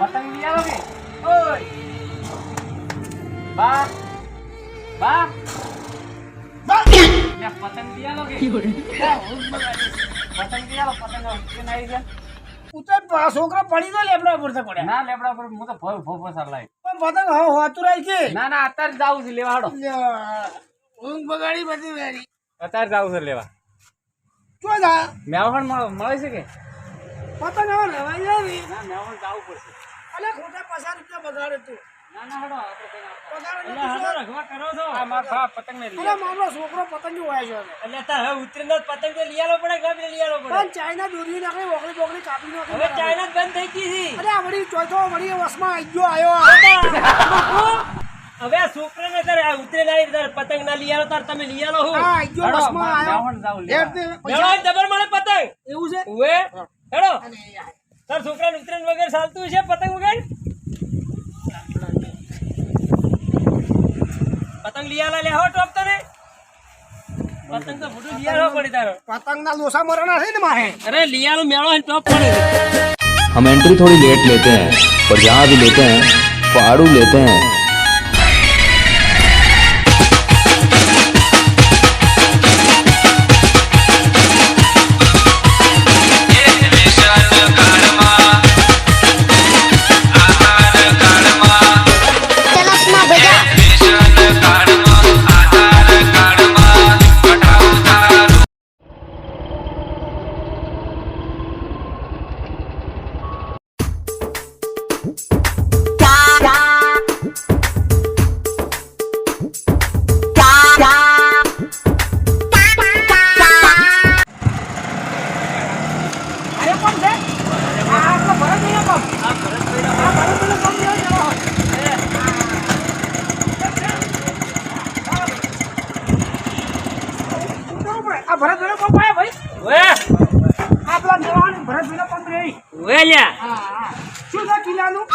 પતંગ લઈ આવો કે ઓય બા બા બા પતંગ લઈ આવો કે જ ગયા. ઉતર છોકરો પડી તો લેબડા ઉપર તો પડ્યા. ના લેબડા ઉપર હું તો ભવ ભવ સર લાવી પણ પતંગ હવે હોતું રહી કે? ના ના અત્યારે જાવું છે લેવા હાડો. ઊંઘ બગાડી બધી વેરી અત્યારે જાવું છે લેવા. શું જા મેવણ મળે છે કે? પતંગ હવે લેવાઈ જાય ના મેવણ જાવું પડશે. અલે ખોટા પચાસ રૂપિયા બગાડે તું. ના ના પતંગ ને લઈ છોકરો પતંગ હોય એટલે તાર હવે પતંગ તો લઈ પડે ગમે લઈ પડે? પણ ચાઇના દોરી નાખી ઓગળી બોગળી કાપી નાખી. હવે ચાઇના બંધ થઈ ગઈ અરે વળી ચોથો વળી વસમાં આઈ ગયો આયો હવે આ છોકરાને તારે આ ઉતરીને પતંગ ના લઈ તાર તમે લઈ આલો હું જબર મળે પતંગ. એવું છે? હેડો. અલે યાર. તાર છોકરાને ઉતરીને વગર ચાલતું છે પતંગ વગર પતંગ લઈ આલા લે હો ટોપ તને પતંગ તો ફૂટું લઈ આલો પડી તારો પતંગના લોસા મરણા છે ને મારે અરે લઈ આલો મેળો હે ટોપ પડે हम एंट्री थोड़ी लेट लेते हैं पर जहाँ भी लेते हैं फाड़ू लेते हैं લ્યા. શું છે કિલ્લાનું?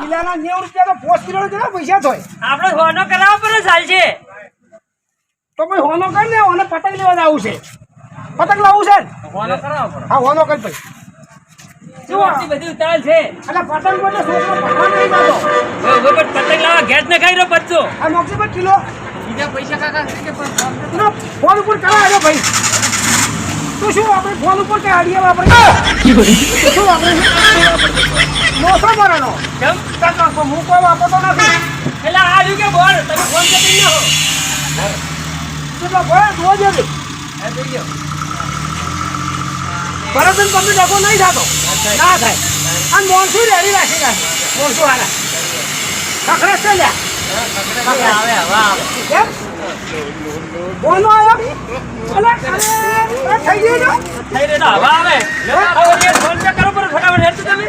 કિલ્લાના 90 રૂપિયાનો પોસ્ટ કિલોનો કેટલા પૈસા થાય? આપણે હોનો કરાવવો પડે ચાલશે તો ભાઈ હોનો કર ને હોને પતંગ લેવા જવું છે. પતંગ લાવવું છે ને? ફોનો કરાવો હા હોનો કર ભાઈ. શું આટલી બધી ઉતાવળ છે? એટલે પતંગ માટે છોકરો ભણવા નહીં પતંગ લાવવા ન ખાઈ રહ્યો બચ્ચો. આ નોકરી પર કિલો. બીજા પૈસા કાકા છે કે પણ? ફોન ફોન ઉપર કરાવ્યો ભાઈ. તો શું આપણે ફોન ઉપર કે આડિયા વાપરે શું વાપરે મોસો મારાનો કેમ? હું કોઈ વાપરતો નથી. એટલે આ રહ્યું કે બોલ? તમે ફોન કરી લો કેટલો બોલ ભલે જોજે બી. હા, જોઈ લ્યો. ભરતન તમને ડકો નહીં થતો. ના થાય. અને મોનસું રેડી રાખી રાખે મોનસું હારા ખખડે છે લ્યા. આવે હવે આવે. કેમ? કોનો આવ્યો અલે અરે થઈ ગયું થઈ તો હવા આવે. હવે ઓલી ફોન પે કરો પર ફટાફટ હેડ તમે.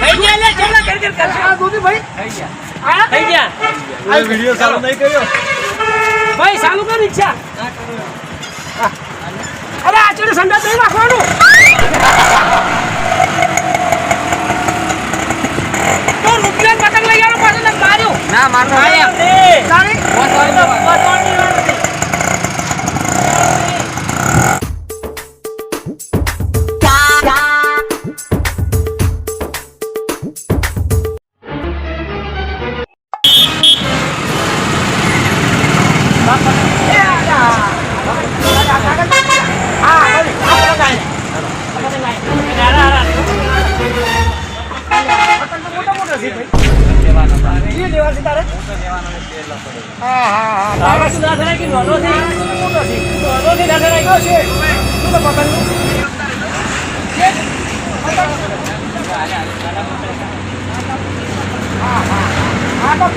થઈ ગયા. લે ચલો કર કર કર આ દૂધી ભાઈ થઈ ગયા. થઈ ગયા. વીડિયો ચાલુ નહીં કર્યો. ભાઈ ચાલુ કર ઈચ્છા. અરે આચડે સંડા નહીં રાખવાનું તો રૂપિયા પતંગ લઈ આવ્યો પાછો તને માર્યો ના મારતો આયા ને તારી ફોન વાળી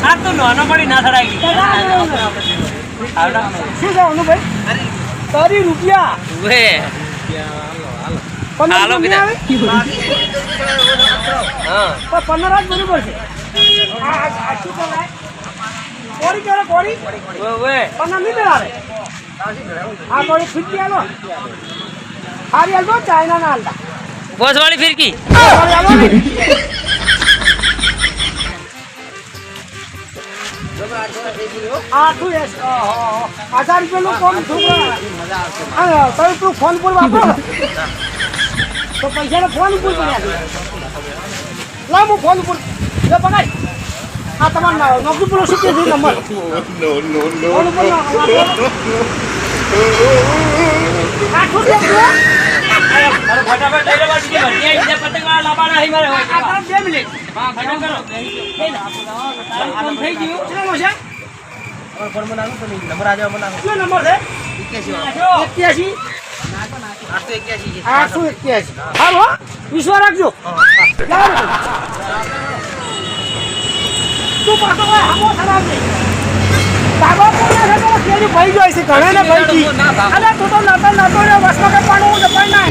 આ તો નાનો પડી ના થડાય શું છે અનુભાઈ તારી રૂપિયા વે પંદર રૂપિયા. આવે હા પંદર જ બરોબર છે કોરી કરે કોરી વે પણ નહીં આવે આ કોરી ફીટકી આલો હારી હાલતો ચાઇના ના આલતા બોસ વાળી ફિરકી. આઠું એસ હજાર રૂપિયાનું કોમ હા તમે પેલું ફોન પર વાપરો તો પૈસાનો ફોન ઉપર પડ્યા છે હું આ તમારો નોકરી પેલો શું છે નંબર ફોન ઉપર નાખો. આઠસો. એક્યાસી હાલો હો વિશ્વાસ રાખજો. તું પાછો છે. તો કેરી ભાઈ છે ઘણા ને ભાઈ જી અરે તું તો નતો નતો ને વસમાં કઈ હું તો પણ ના